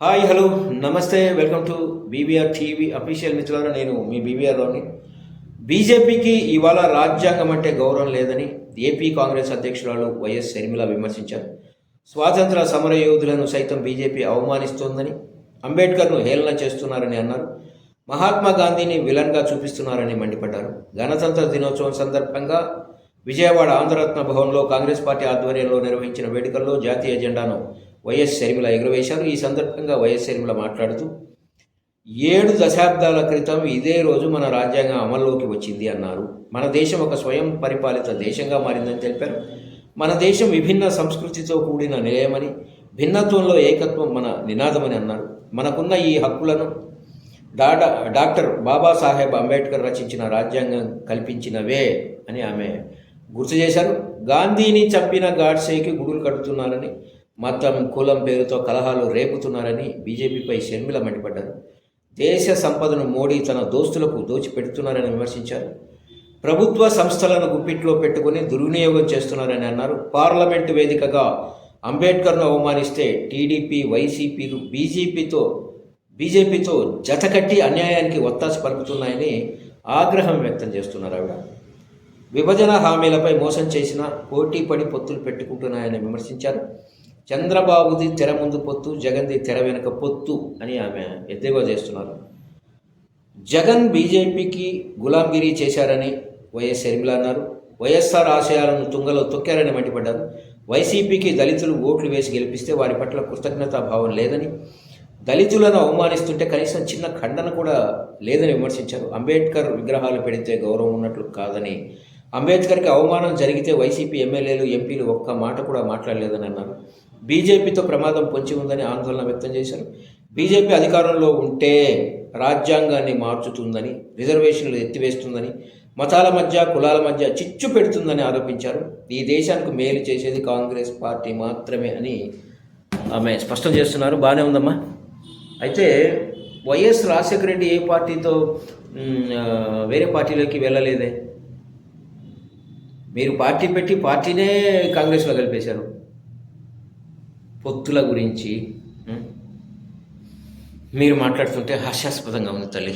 Hi hello నమస్తే welcome to BBR TV official మిత్రులారా నేను మీ బీబీఆర్లోని బీజేపీకి ఇవాళ రాజ్యాంగం అంటే గౌరవం లేదని ఏపీ కాంగ్రెస్ అధ్యక్షురాలు వైఎస్ షర్మిల విమర్శించారు. స్వాతంత్ర సమర యోధులను సైతం బీజేపీ అవమానిస్తోందని అంబేద్కర్ను హేళన చేస్తున్నారని అన్నారు. మహాత్మా గాంధీని విలన్గా చూపిస్తున్నారని మండిపడ్డారు. గణతంత్ర దినోత్సవం సందర్భంగా విజయవాడ ఆంధ్రరత్న భవన్లో కాంగ్రెస్ పార్టీ ఆధ్వర్యంలో నిర్వహించిన వేడుకల్లో జాతీయ జెండాను వైఎస్ షర్మిల ఎగురవేశారు. ఈ సందర్భంగా వైఎస్ షర్మిల మాట్లాడుతూ ఏడు దశాబ్దాల క్రితం ఇదే రోజు మన రాజ్యాంగం అమల్లోకి వచ్చింది అన్నారు. మన దేశం ఒక స్వయం పరిపాలిత దేశంగా మారిందని తెలిపారు. మన దేశం విభిన్న సంస్కృతితో కూడిన నిలయమని భిన్నత్వంలో ఏకత్వం మన నినాదమని అన్నారు. మనకున్న ఈ హక్కులను డాడా డాక్టర్ బాబాసాహెబ్ అంబేద్కర్ రచించిన రాజ్యాంగం కల్పించినవే అని ఆమె గుర్తు చేశారు. గాంధీని చంపిన గాడ్సేకి గుడులు కడుతున్నారని మతం కులం పేరుతో కలహాలు రేపుతున్నారని బీజేపీపై షర్మిల మండిపడ్డారు. దేశ సంపదను మోడీ తన దోస్తులకు దోచిపెడుతున్నారని విమర్శించారు. ప్రభుత్వ సంస్థలను గుప్పిట్లో పెట్టుకుని దుర్వినియోగం చేస్తున్నారని అన్నారు. పార్లమెంటు వేదికగా అంబేద్కర్ను అవమానిస్తే టీడీపీ వైసీపీలు బీజేపీతో బీజేపీతో జతకట్టి అన్యాయానికి ఒత్తాసు పలుకుతున్నాయని ఆగ్రహం వ్యక్తం చేస్తున్నారు ఆవిడ. విభజన హామీలపై మోసం చేసిన పోటీ పడి పొత్తులు పెట్టుకుంటున్నాయని విమర్శించారు. చంద్రబాబుది తెర ముందు పొత్తు జగన్ది తెర వెనుక పొత్తు అని ఆమె ఎద్దేవా చేస్తున్నారు. జగన్ బీజేపీకి గులాంగిరి చేశారని వైఎస్ షర్మిల అన్నారు. వైఎస్ఆర్ ఆశయాలను తుంగలో తొక్కారని మండిపడ్డారు. వైసీపీకి దళితులు ఓట్లు వేసి గెలిపిస్తే వారి పట్ల కృతజ్ఞతాభావం లేదని దళితులను అవమానిస్తుంటే కనీసం చిన్న ఖండన కూడా లేదని విమర్శించారు. అంబేద్కర్ విగ్రహాలు పెడితే గౌరవం ఉన్నట్లు కాదని అంబేద్కర్కి అవమానం జరిగితే వైసీపీ ఎమ్మెల్యేలు ఎంపీలు ఒక్క మాట కూడా మాట్లాడలేదని అన్నారు. బీజేపీతో ప్రమాదం పొంచి ఉందని ఆందోళన వ్యక్తం చేశారు. బీజేపీ అధికారంలో ఉంటే రాజ్యాంగాన్ని మార్చుతుందని రిజర్వేషన్లు ఎత్తివేస్తుందని మతాల మధ్య కులాల మధ్య చిచ్చు పెడుతుందని ఆరోపించారు. ఈ దేశానికి మేలు చేసేది కాంగ్రెస్ పార్టీ మాత్రమే అని ఆమె స్పష్టం చేస్తున్నారు. బాగానే ఉందమ్మా. అయితే వైఎస్ రాజశేఖర రెడ్డి ఏ పార్టీతో వేరే పార్టీలోకి వెళ్ళలేదే? మీరు పార్టీ పెట్టి పార్టీనే కాంగ్రెస్లో కలిపేశారు. పొత్తుల గురించి మీరు మాట్లాడుతుంటే హాస్యాస్పదంగా ఉంది తల్లి.